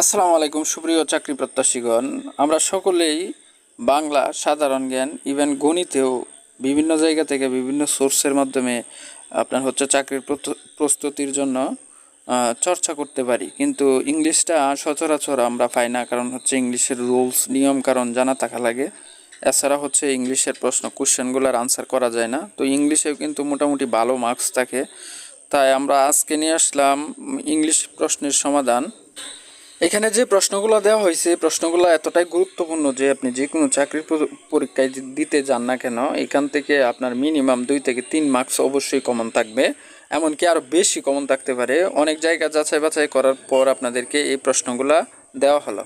আসসালামু আলাইকুম, সুপ্রিয় চাকরি প্রত্যাশীগণ। আমরা সকলেই বাংলা সাধারণ জ্ঞান ইভেন গণিতেও বিভিন্ন জায়গা থেকে বিভিন্ন সোর্সের মাধ্যমে আপনার হচ্ছে চাকরির প্রস্তুতির জন্য চর্চা করতে পারি। কিন্তু ইংলিশটা সচরাচর আমরা পাই না, কারণ হচ্ছে ইংলিশের রুলস, নিয়ম, কারণ জানা থাকা লাগে। এছাড়া হচ্ছে ইংলিশের প্রশ্ন কোশ্চেনগুলোর আনসার করা যায় না। তো ইংলিশেও কিন্তু মোটামুটি ভালো মার্কস থাকে। তাই আমরা আজকে নিয়ে আসলাম ইংলিশ প্রশ্নের সমাধান। এখানে যে প্রশ্নগুলো দেওয়া হয়েছে প্রশ্নগুলো এতটাই গুরুত্বপূর্ণ যে আপনি যে কোনো চাকরির পরীক্ষায় দিতে যান না কেন, এখান থেকে আপনার মিনিমাম দুই থেকে তিন মার্কস অবশ্যই কমন থাকবে। এমনকি আরও বেশি কমন থাকতে পারে। অনেক জায়গা যাচাই বাছাই করার পর আপনাদেরকে এই প্রশ্নগুলো দেওয়া হলো।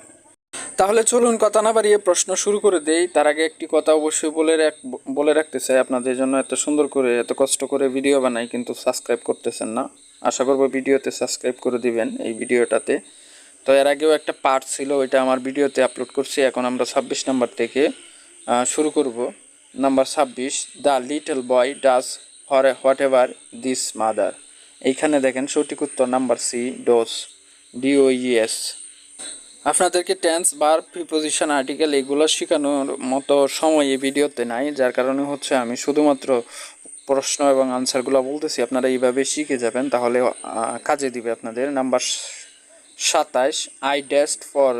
তাহলে চলুন কথা না বাড়িয়ে প্রশ্ন শুরু করে দেই। তার আগে একটি কথা অবশ্যই বলে রাখ বলে রাখতে চাই। আপনাদের জন্য এত সুন্দর করে, এত কষ্ট করে ভিডিও বানাই, কিন্তু সাবস্ক্রাইব করতেছেন না। আশা করব ভিডিওতে সাবস্ক্রাইব করে দিবেন এই ভিডিওটাতে তো এর আগেও একটা পার্ট ছিল, ওইটা আমার ভিডিওতে আপলোড করছি, এখন আমরা ছাব্বিশ নাম্বার থেকে শুরু করব। নাম্বার ছাব্বিশ the little boy for whatever this mother এইখানে দেখেন সঠিক উত্তর নাম্বার সি ডোস ডিওইএস আপনাদেরকে টেন্স বার প্রিপোজিশন আর্টিকেল এগুলো শেখানোর মতো সময় এই ভিডিওতে নাই, যার কারণে হচ্ছে আমি শুধুমাত্র প্রশ্ন এবং আনসারগুলো বলতেছি। আপনারা এইভাবে শিখে যাবেন, তাহলে কাজে দিবে আপনাদের। নাম্বার সাতাশ I ডেস্ট for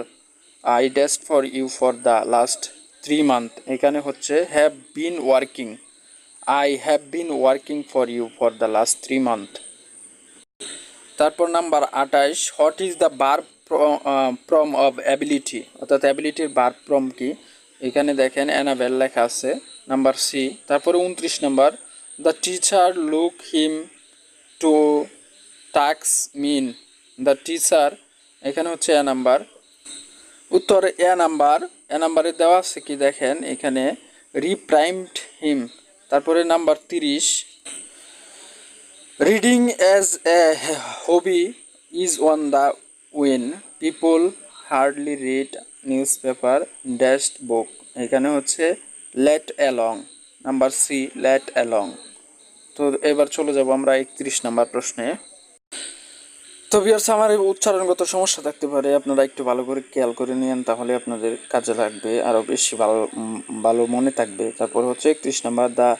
I ডেস্ট for you for the last three month এখানে হচ্ছে have been working I have been working for you for the last three month তারপর নাম্বার আঠাইশ what is the bar from of ability অর্থাৎ অ্যাবিলিটির বার প্রম কি? এখানে দেখেন enable লেখা আছে নাম্বার সি তারপরে উনত্রিশ number the teacher look him to tax mean the teacher এখানে হচ্ছে এ নাম্বার। উত্তর এ নাম্বার, এ নাম্বারে দেওয়া আছে কি দেখেন, এখানে রিপ্রাইমড হিম তারপরে নাম্বার তিরিশ। Reading as a hobby is one the wane people hardly read newspaper dashed book এখানে হচ্ছে let along number C let along তো এবার চলে যাব আমরা একত্রিশ নাম্বার প্রশ্নে। তো বিয়ার্স আমার উচ্চারণগত সমস্যা থাকতে পারে। আপনারা একটু ভালো করে খেয়াল করে নিন তাহলে আপনাদের কাজে লাগবে আরও বেশি ভালো ভালো মনে থাকবে। তারপর হচ্ছে একত্রিশ number, the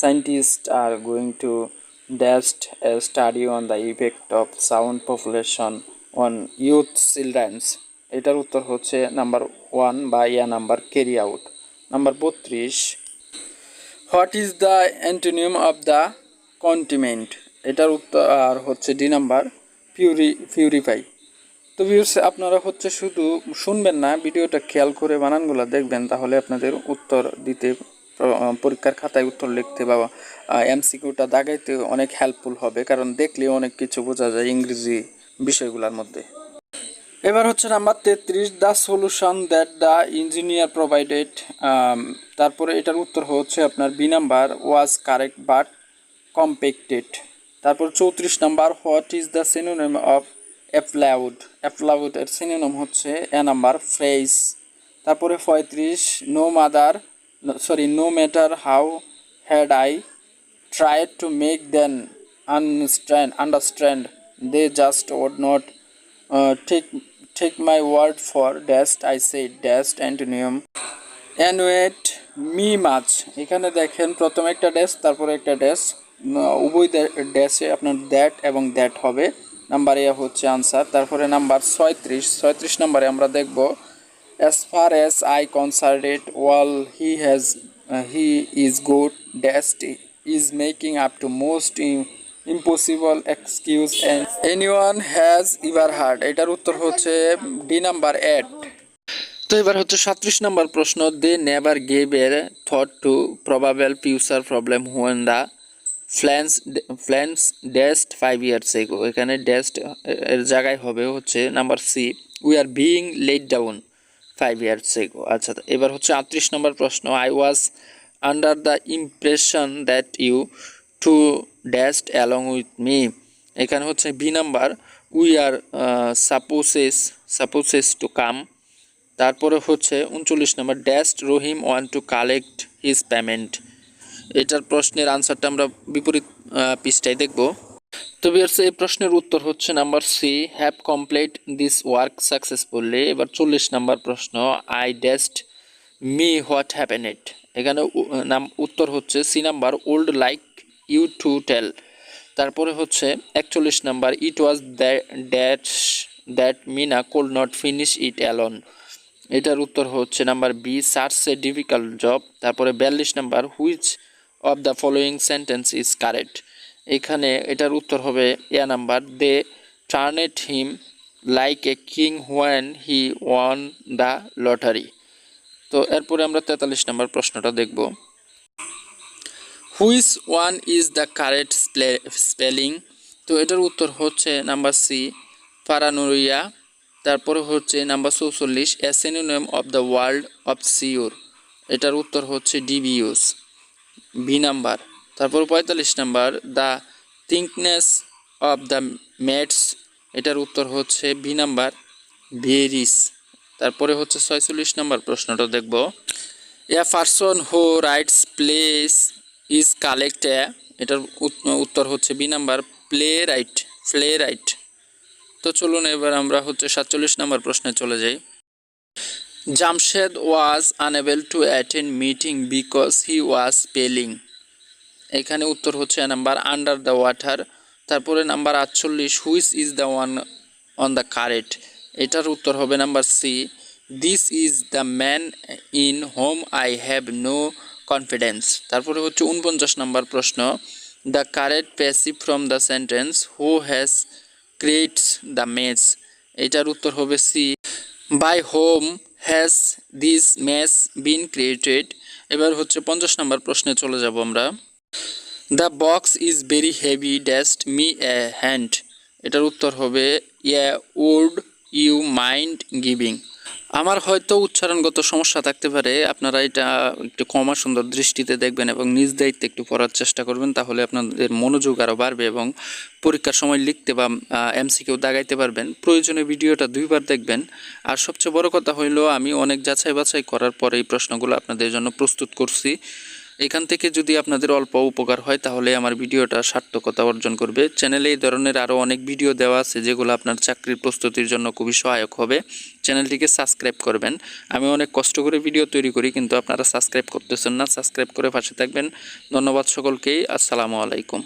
scientist are going to dust study on the effect of sound population on youth childrens. এটার উত্তর হচ্ছে নাম্বার ওয়ান বা ইয়া নাম্বার ক্যারি আউট। নাম্বার বত্রিশ, what is the antonym of the contentment এটার উত্তর, আর হচ্ছে ডি নাম্বার। পিউরি পিউরিফাই তো ভিউর্স আপনারা হচ্ছে শুধু শুনবেন না, ভিডিওটা খেয়াল করে বানানগুলো দেখবেন, তাহলে আপনাদের উত্তর দিতে পরীক্ষার খাতায় উত্তর লিখতে বা এমসিকিউটা দাগাইতে অনেক হেল্পফুল হবে, কারণ দেখলে অনেক কিছু বোঝা যায় ইংরেজি বিষয়গুলোর মধ্যে। এবার হচ্ছে নাম্বার তেত্রিশ the solution that the engineer provided তারপরে এটার উত্তর হচ্ছে আপনার B number was correct but compacted তারপর চৌত্রিশ number what is the synonym of applaud applaud এর সিনোনিম হচ্ছে এ নাম্বার ফ্রেস তারপরে পঁয়ত্রিশ no mother sorry no matter how had I tried to make them understand understand they just would not uh, take take my word for dashed i said dashed antonym annoyed me much এখানে দেখেন প্রথমে একটা dash তারপরে একটা dash উভয় ড্যাশে আপনার that এবং that হবে। নাম্বার এ হচ্ছে আনসার তারপরে নাম্বার ছয়ত্রিশ। ছয়ত্রিশ নাম্বারে আমরা দেখব, as far as I concerned well he has he is good good is making up to most impossible excuse and anyone has ever heard এটার উত্তর হচ্ছে ডি নাম্বার এট তো এবার হচ্ছে সাত্রিশ নম্বর প্রশ্ন। They never gave a thought to probable future problem when the plans plans dashed five years ago এখানে ডেস্ট এর জায়গায় হবে হচ্ছে number C we are being let down five years ago আচ্ছা এবার হচ্ছে আটত্রিশ নম্বর প্রশ্ন। I was under the impression that you to dashed along with me এখানে হচ্ছে B number we are supposes supposes to come তারপরে হচ্ছে উনচল্লিশ নম্বর dashed Rahim went to collect his payment এটার প্রশ্নের আনসারটা আমরা বিপরীত পৃষ্ঠায় দেখব। তো বিয়ার্স এই প্রশ্নের উত্তর হচ্ছে number C have complete this work successfully এবার চল্লিশ নাম্বার প্রশ্ন I dashed me what happen it এখানে নাম, উত্তর হচ্ছে C number would like you to tell তারপরে হচ্ছে একচল্লিশ number it was that that Meena could not finish it alone এটার উত্তর হচ্ছে নাম্বার বি সার্চ এ ডিফিকাল্ট জব তারপরে বিয়াল্লিশ number which of the following sentence is correct এখানে এটার উত্তর হবে, A number they turned him like a king when he won the lottery তো এরপরে আমরা তেতাল্লিশ নাম্বার প্রশ্নটা দেখব। Which one is the correct spelling তো এটার উত্তর হচ্ছে নাম্বার সি পারানুরিয়া তারপরে হচ্ছে নাম্বার চৌচল্লিশ a synonym of the world of sure এটার উত্তর হচ্ছে ডিবিউস। বি নাম্বার তারপর পঁয়তাল্লিশ number the thickness of the mats এটার উত্তর হচ্ছে বি নাম্বার ভেরিস তারপরে হচ্ছে ছয়চল্লিশ নাম্বার প্রশ্নটা দেখব। A person who writes plays is collect এটার উত্তর হচ্ছে B number playwright playwright তো চলুন এবার আমরা হচ্ছে সাতচল্লিশ নাম্বার প্রশ্নে চলে যাই। Jamshed was unable to attend meeting because he was feeling এখানে উত্তর হচ্ছে নাম্বার আন্ডার দ্য ওয়াটার তারপরে নাম্বার আটচল্লিশ which is the one on the correct এটার উত্তর হবে number C this is the man in home I have no confidence তারপরে হচ্ছে উনপঞ্চাশ নাম্বার প্রশ্ন the correct passive from the sentence who has creates the mess এটার উত্তর হবে C by home has this match been created এবার হচ্ছে পঞ্চাশ নম্বর প্রশ্নে চলে যাব আমরা। The box is very heavy dashed me a hand এটার উত্তর হবে ইয়া উড ইউ মাইন্ড গিভিং আমার হয়তো উচ্চারণগত সমস্যা থাকতে পারে। আপনারা এটা একটু কমা সুন্দর দৃষ্টিতে দেখবেন এবং নিজ দায়িত্বে একটু পড়ার চেষ্টা করবেন, তাহলে আপনাদের মনোযোগ আরও বাড়বে এবং পরীক্ষার সময় লিখতে বা এমসিকেও দাগাইতে পারবেন। প্রয়োজনে ভিডিওটা দুইবার দেখবেন। আর সবচেয়ে বড় কথা হইল, আমি অনেক যাচাই বাছাই করার পরে এই প্রশ্নগুলো আপনাদের জন্য প্রস্তুত করছি। এখান থেকে যদি আপনাদের অল্প উপকার হয়, তাহলে আমার ভিডিওটা সার্থকতা অর্জন করবে। চ্যানেলে এই ধরনের আরও অনেক ভিডিও দেওয়া আছে, যেগুলো আপনার চাকরির প্রস্তুতির জন্য খুবই সহায়ক হবে। চ্যানেলটিকে সাবস্ক্রাইব করবেন। আমি অনেক কষ্ট করে ভিডিও তৈরি করি, কিন্তু আপনারা সাবস্ক্রাইব করতেছেন না সাবস্ক্রাইব করে পাশে থাকবেন। ধন্যবাদ সকলকেই। আসসালামু আলাইকুম।